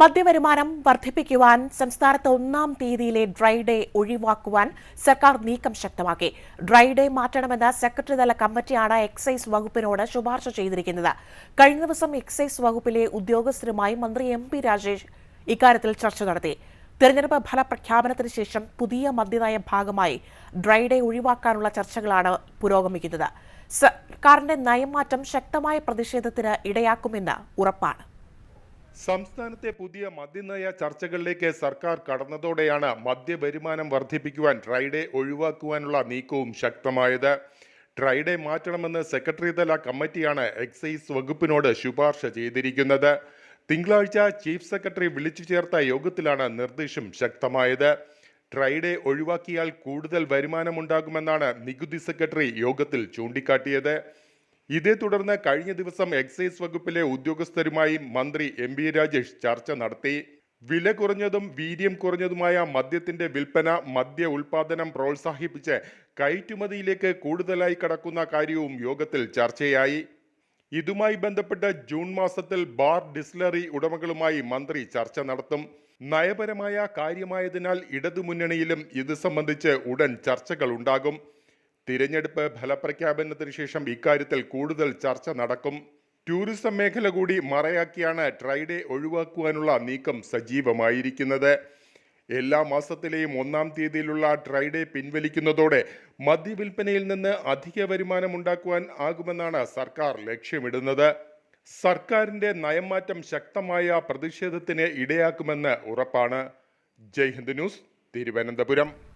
മദ്യവരുമാനം വർദ്ധിപ്പിക്കുവാൻ സംസ്ഥാനത്ത് ഒന്നാം തീയതിയിലെ dry day ഒഴിവാക്കുവാൻ സർക്കാർ നീക്കം ശക്തമാക്കി. ഡ്രൈ ഡേ മാറ്റണമെന്ന സെക്രട്ടറി തല കമ്മിറ്റിയാണ് എക്സൈസ് വകുപ്പിനോട് ശുപാർശ ചെയ്തിരിക്കുന്നത്. കഴിഞ്ഞ ദിവസം എക്സൈസ് വകുപ്പിലെ ഉദ്യോഗസ്ഥരുമായി മന്ത്രി എം പി രാജേഷ് ഇക്കാര്യത്തിൽ ചർച്ച നടത്തി. തെരഞ്ഞെടുപ്പ് ഫലപ്രഖ്യാപനത്തിന് ശേഷം പുതിയ മദ്യനയ ഭാഗമായി ഡ്രൈ ഡേ ഒഴിവാക്കാനുള്ള ചർച്ചകളാണ് പുരോഗമിക്കുന്നത്. സർക്കാരിന്റെ നയമാറ്റം ശക്തമായ പ്രതിഷേധത്തിന് ഇടയാക്കുമെന്ന് ഉറപ്പാണ്. സംസ്ഥാനത്തെ പുതിയ മദ്യനയ ചർച്ചകളിലേക്ക് സർക്കാർ കടന്നതോടെയാണ് മദ്യവരുമാനം വർദ്ധിപ്പിക്കുവാൻ ട്രൈഡേ ഒഴിവാക്കുവാനുള്ള നീക്കവും ശക്തമായത്. ട്രൈഡേ മാറ്റണമെന്ന് സെക്രട്ടറിതല കമ്മിറ്റിയാണ് എക്സൈസ് വകുപ്പിനോട് ശുപാർശ ചെയ്തിരിക്കുന്നത്. തിങ്കളാഴ്ച ചീഫ് സെക്രട്ടറി വിളിച്ചു ചേർത്ത യോഗത്തിലാണ് നിർദ്ദേശം ശക്തമായത്. ട്രൈഡേ ഒഴിവാക്കിയാൽ കൂടുതൽ വരുമാനമുണ്ടാകുമെന്നാണ് നികുതി സെക്രട്ടറി യോഗത്തിൽ ചൂണ്ടിക്കാട്ടിയത്. ഇതേ തുടർന്ന് കഴിഞ്ഞ ദിവസം എക്സൈസ് വകുപ്പിലെ ഉദ്യോഗസ്ഥരുമായി മന്ത്രി എം ബി രാജേഷ് ചർച്ച നടത്തി. വില കുറഞ്ഞതും വീര്യം കുറഞ്ഞതുമായ മദ്യത്തിന്റെ വിൽപ്പന മദ്യ ഉൽപാദനം പ്രോത്സാഹിപ്പിച്ച് കയറ്റുമതിയിലേക്ക് കൂടുതലായി കടക്കുന്ന കാര്യവും യോഗത്തിൽ ചർച്ചയായി. ഇതുമായി ബന്ധപ്പെട്ട് ജൂൺ മാസത്തിൽ ബാർ ഡിസ്ലറി ഉടമകളുമായി മന്ത്രി ചർച്ച നടത്തും. നയപരമായ കാര്യമായതിനാൽ ഇടതുമുന്നണിയിലും ഇത് സംബന്ധിച്ച് ഉടൻ ചർച്ചകൾ ഉണ്ടാകും. തിരഞ്ഞെടുപ്പ് ഫലപ്രഖ്യാപനത്തിന് ശേഷം ഇക്കാര്യത്തിൽ കൂടുതൽ ചർച്ച നടക്കും. ടൂറിസം മേഖല കൂടി മറയാക്കിയാണ് ട്രൈഡേ ഒഴിവാക്കുവാനുള്ള നീക്കം സജീവമായിരിക്കുന്നത്. എല്ലാ മാസത്തിലെയും ഒന്നാം തീയതിയിലുള്ള ട്രൈഡേ പിൻവലിക്കുന്നതോടെ മദ്യവിൽപ്പനയിൽ നിന്ന് അധിക വരുമാനം വരുമാനമുണ്ടാക്കുവാൻ ആകുമെന്നാണ് സർക്കാർ ലക്ഷ്യമിടുന്നത്. സർക്കാരിന്റെ നയംമാറ്റം ശക്തമായ പ്രതിഷേധത്തിന് ഇടയാക്കുമെന്ന് ഉറപ്പാണ്. ജയ്ഹിന്ദ് ന്യൂസ് തിരുവനന്തപുരം.